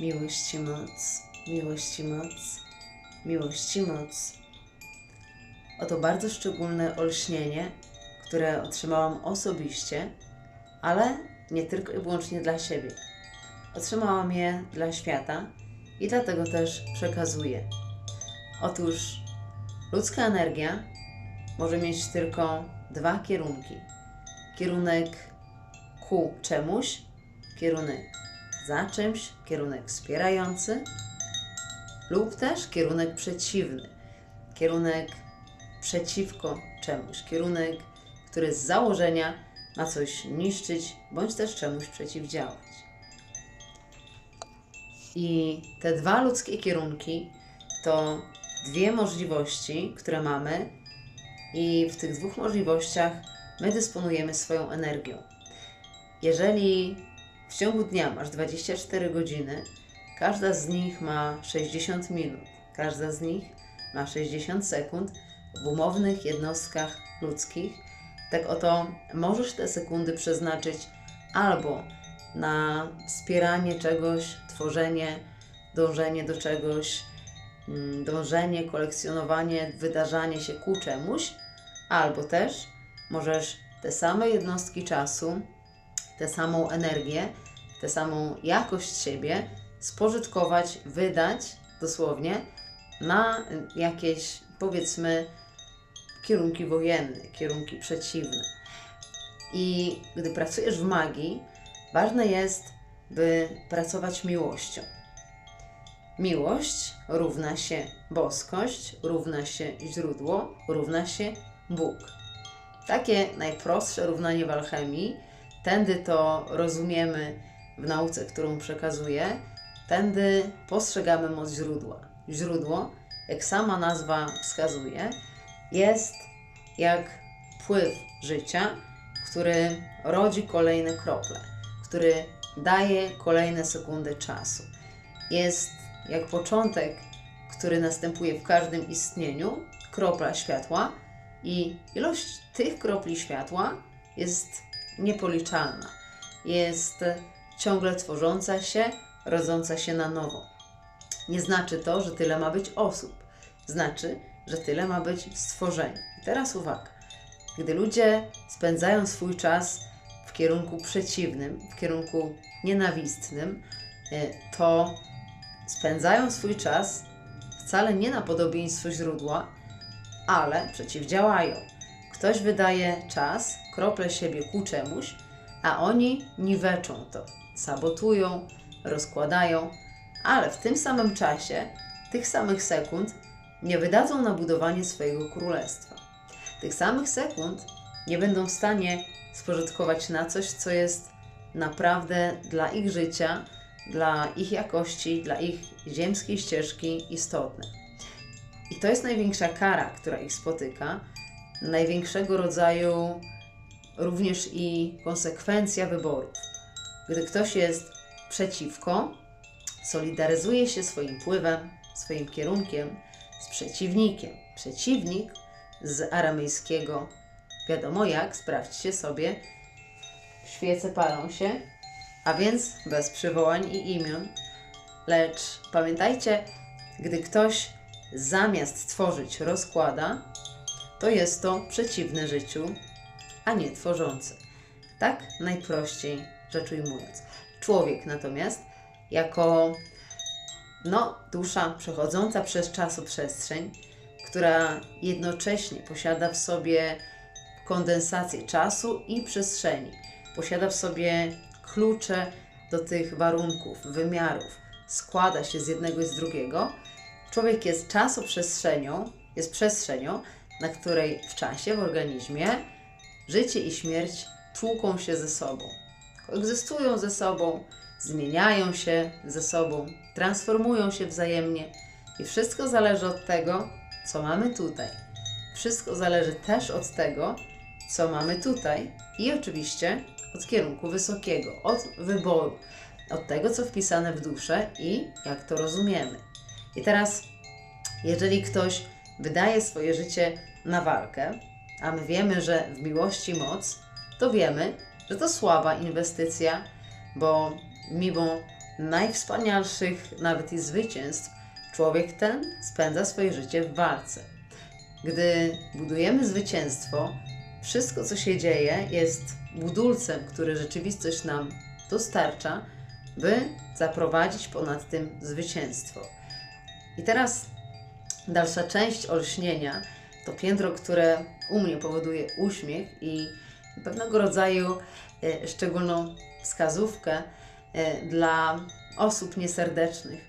Miłości moc, miłości moc, miłości moc. Oto bardzo szczególne olśnienie, które otrzymałam osobiście, ale nie tylko i wyłącznie dla siebie. Otrzymałam je dla świata i dlatego też przekazuję. Otóż ludzka energia może mieć tylko dwa kierunki: kierunek ku czemuś, kierunek za czymś, kierunek wspierający, lub też kierunek przeciwny, kierunek przeciwko czemuś, kierunek, który z założenia ma coś niszczyć bądź też czemuś przeciwdziałać. I te dwa ludzkie kierunki to dwie możliwości, które mamy, i w tych dwóch możliwościach my dysponujemy swoją energią. Jeżeli w ciągu dnia masz 24 godziny, każda z nich ma 60 minut, każda z nich ma 60 sekund w umownych jednostkach ludzkich. Tak oto możesz te sekundy przeznaczyć albo na wspieranie czegoś, tworzenie, dążenie do czegoś, mm, dążenie, kolekcjonowanie, wydarzanie się ku czemuś, albo też możesz te same jednostki czasu, tę samą energię, tę samą jakość siebie spożytkować, wydać dosłownie na jakieś powiedzmy kierunki wojenne, kierunki przeciwne. I gdy pracujesz w magii, ważne jest, by pracować miłością. Miłość równa się boskość, równa się źródło, równa się Bóg. Takie najprostsze równanie w alchemii, tędy to rozumiemy w nauce, którą przekazuję, tędy postrzegamy moc źródła. Źródło, jak sama nazwa wskazuje, jest jak pływ życia, który rodzi kolejne krople, który daje kolejne sekundy czasu. Jest jak początek, który następuje w każdym istnieniu, kropla światła, i ilość tych kropli światła jest niepoliczalna. Jest ciągle tworząca się, rodząca się na nowo. Nie znaczy to, że tyle ma być osób. Znaczy, że tyle ma być stworzeń. I teraz uwaga. Gdy ludzie spędzają swój czas w kierunku przeciwnym, w kierunku nienawistnym, e, to spędzają swój czas wcale nie na podobieństwo źródła, ale przeciwdziałają. Ktoś wydaje czas, krople siebie ku czemuś, a oni niweczą to, sabotują, rozkładają, ale w tym samym czasie, tych samych sekund, nie wydadzą na budowanie swojego królestwa. Tych samych sekund nie będą w stanie spożytkować na coś, co jest naprawdę dla ich życia, dla ich jakości, dla ich ziemskiej ścieżki istotne. I to jest największa kara, która ich spotyka, największego rodzaju również i konsekwencja wyborów. Gdy ktoś jest przeciwko, solidaryzuje się swoim wpływem, swoim kierunkiem z przeciwnikiem. Przeciwnik z aramejskiego, wiadomo jak, sprawdźcie sobie, świece palą się, a więc bez przywołań i imion. Lecz pamiętajcie, gdy ktoś zamiast tworzyć rozkłada, to jest to przeciwne życiu, a nie tworzące. Tak najprościej rzecz ujmując. Człowiek natomiast, jako no, dusza przechodząca przez czasoprzestrzeń, która jednocześnie posiada w sobie kondensację czasu i przestrzeni, posiada w sobie klucze do tych warunków, wymiarów, składa się z jednego i z drugiego, Człowiek jest czasoprzestrzenią, jest przestrzenią, na której w czasie, w organizmie, życie i śmierć tłuką się ze sobą. Koegzystują ze sobą, zmieniają się ze sobą, transformują się wzajemnie i wszystko zależy od tego, co mamy tutaj. Wszystko zależy też od tego, co mamy tutaj i oczywiście od kierunku wysokiego, od wyboru, od tego, co wpisane w duszę i jak to rozumiemy. I teraz, jeżeli ktoś wydaje swoje życie na walkę, a my wiemy, że w miłości moc, to wiemy, że to słaba inwestycja, bo mimo najwspanialszych nawet i zwycięstw, człowiek ten spędza swoje życie w walce. Gdy budujemy zwycięstwo, wszystko co się dzieje jest budulcem, który rzeczywistość nam dostarcza, by zaprowadzić ponad tym zwycięstwo. I teraz dalsza część olśnienia to piętro, które u mnie powoduje uśmiech i pewnego rodzaju e, szczególną wskazówkę e, dla osób nieserdecznych,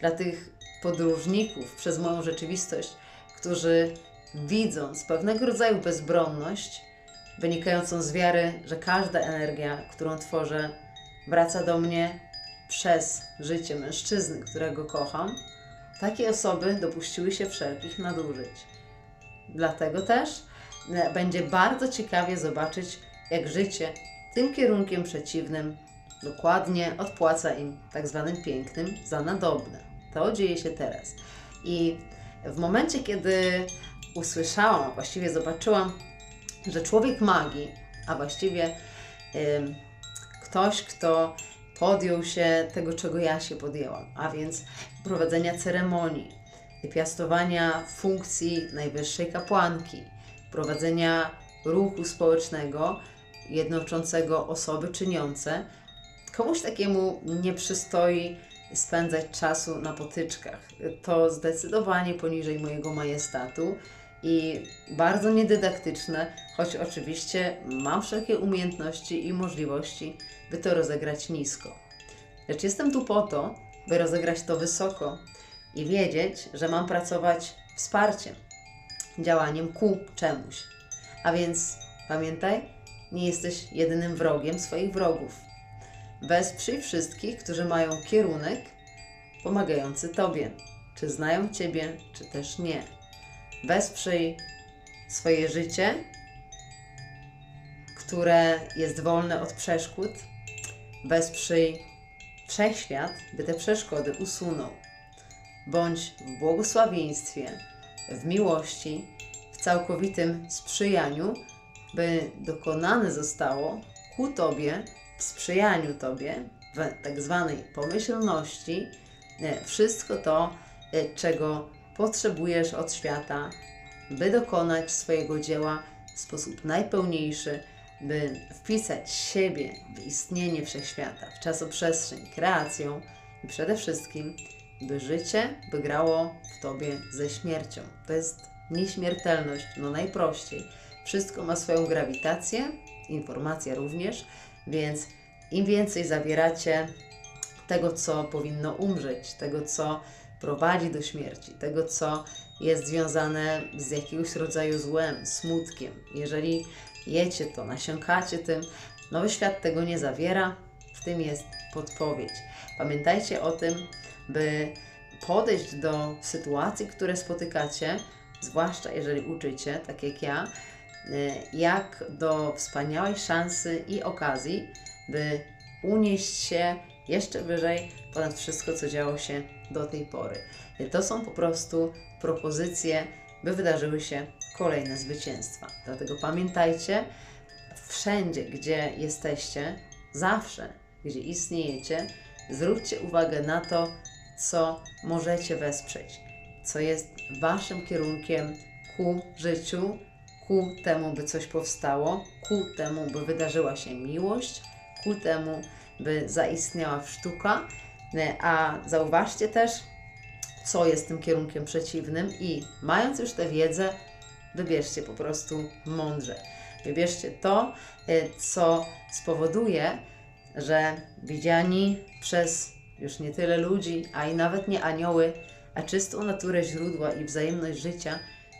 dla tych podróżników przez moją rzeczywistość, którzy widząc pewnego rodzaju bezbronność, wynikającą z wiary, że każda energia, którą tworzę, wraca do mnie przez życie mężczyzny, którego kocham, takie osoby dopuściły się wszelkich nadużyć. Dlatego też e, będzie bardzo ciekawie zobaczyć, jak życie tym kierunkiem przeciwnym dokładnie odpłaca im tak zwanym pięknym za nadobne. To dzieje się teraz. I w momencie, kiedy usłyszałam, a właściwie zobaczyłam, że człowiek magii, a właściwie ktoś, kto podjął się tego, czego ja się podjęłam, a więc prowadzenia ceremonii, piastowania funkcji najwyższej kapłanki, prowadzenia ruchu społecznego jednoczącego osoby czyniące, komuś takiemu nie przystoi spędzać czasu na potyczkach. To zdecydowanie poniżej mojego majestatu i bardzo niedydaktyczne, choć oczywiście mam wszelkie umiejętności i możliwości, by to rozegrać nisko. Lecz jestem tu po to, by rozegrać to wysoko i wiedzieć, że mam pracować wsparciem, działaniem ku czemuś. A więc pamiętaj, nie jesteś jedynym wrogiem swoich wrogów. Wesprzyj wszystkich, którzy mają kierunek pomagający Tobie, czy znają Ciebie, czy też nie. Wesprzyj swoje życie, które jest wolne od przeszkód. Wesprzyj wszechświat, by te przeszkody usunął. Bądź w błogosławieństwie, w miłości, w całkowitym sprzyjaniu, by dokonane zostało ku Tobie, w sprzyjaniu Tobie, w tak zwanej pomyślności, wszystko to, e, czego potrzebujesz od świata, by dokonać swojego dzieła w sposób najpełniejszy, by wpisać siebie w istnienie wszechświata, w czasoprzestrzeń, kreacją i przede wszystkim, by życie wygrało w Tobie ze śmiercią. To jest nieśmiertelność, no najprościej. Wszystko ma swoją grawitację, informacja również, więc im więcej zawieracie tego, co powinno umrzeć, tego, co prowadzi do śmierci, tego, co jest związane z jakiegoś rodzaju złem, smutkiem. Jeżeli jecie to, nasiąkacie tym, nowy świat tego nie zawiera, w tym jest podpowiedź. Pamiętajcie o tym, by podejść do sytuacji, które spotykacie, zwłaszcza jeżeli uczycie, tak jak ja, y, jak do wspaniałej szansy i okazji, by unieść się jeszcze wyżej ponad wszystko, co działo się do tej pory. To są po prostu propozycje, by wydarzyły się kolejne zwycięstwa. Dlatego pamiętajcie, wszędzie, gdzie jesteście, zawsze, gdzie istniejecie, zwróćcie uwagę na to, co możecie wesprzeć, co jest Waszym kierunkiem ku życiu, ku temu, by coś powstało, ku temu, by wydarzyła się miłość, ku temu, by zaistniała sztuka. A zauważcie też, co jest tym kierunkiem przeciwnym i mając już tę wiedzę, wybierzcie po prostu mądrze. Wybierzcie to, y, co spowoduje, że widziani przez już nie tyle ludzi, a i nawet nie anioły, a czystą naturę źródła i wzajemność życia,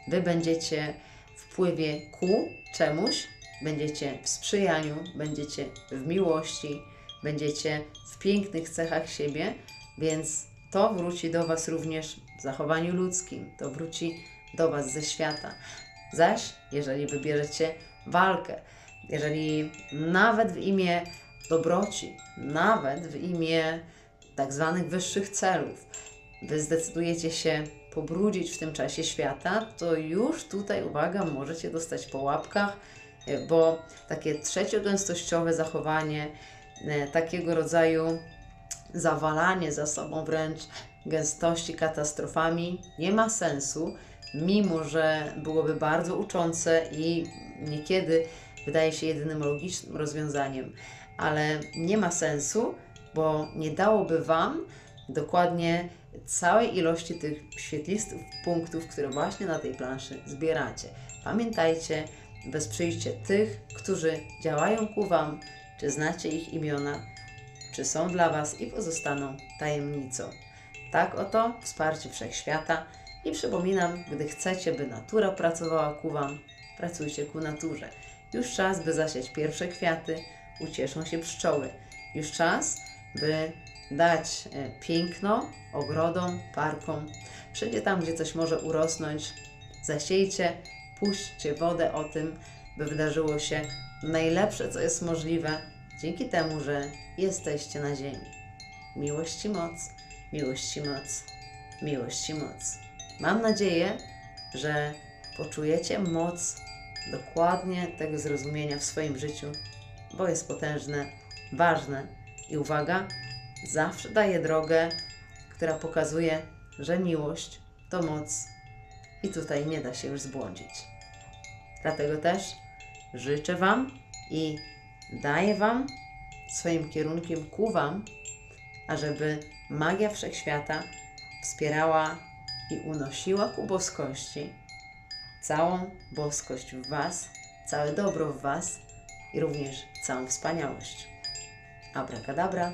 wy będziecie w wpływie ku czemuś, będziecie w sprzyjaniu, będziecie w miłości, będziecie w pięknych cechach siebie, więc to wróci do Was również w zachowaniu ludzkim, to wróci do Was ze świata. Zaś, jeżeli wybierzecie walkę, jeżeli nawet w imię dobroci, nawet w imię tak zwanych wyższych celów, Wy zdecydujecie się pobrudzić w tym czasie świata, to już tutaj, uwaga, możecie dostać po łapkach, bo takie trzeciogęstościowe zachowanie, takiego rodzaju zawalanie za sobą wręcz gęstości katastrofami nie ma sensu, mimo że byłoby bardzo uczące i niekiedy wydaje się jedynym logicznym rozwiązaniem, ale nie ma sensu, bo nie dałoby Wam dokładnie całej ilości tych świetlistych punktów, które właśnie na tej planszy zbieracie. Pamiętajcie, wesprzyjcie tych, którzy działają ku Wam, czy znacie ich imiona, czy są dla Was i pozostaną tajemnicą. Tak oto wsparcie wszechświata i przypominam, gdy chcecie, by natura pracowała ku Wam, pracujcie ku naturze. Już czas, by zasiać pierwsze kwiaty, ucieszą się pszczoły. Już czas, by dać e, piękno ogrodom, parkom. Wszędzie tam, gdzie coś może urosnąć, zasiejcie, puśćcie wodę o tym, by wydarzyło się najlepsze, co jest możliwe, dzięki temu, że jesteście na ziemi. Miłość i moc, miłość i moc, miłość i moc. Mam nadzieję, że poczujecie moc dokładnie tego zrozumienia w swoim życiu, bo jest potężne, ważne i uwaga, zawsze daje drogę, która pokazuje, że miłość to moc i tutaj nie da się już zbłądzić. Dlatego też życzę Wam i daję Wam swoim kierunkiem ku Wam, ażeby magia wszechświata wspierała i unosiła ku boskości całą boskość w Was, całe dobro w Was i również całą wspaniałość. Abracadabra.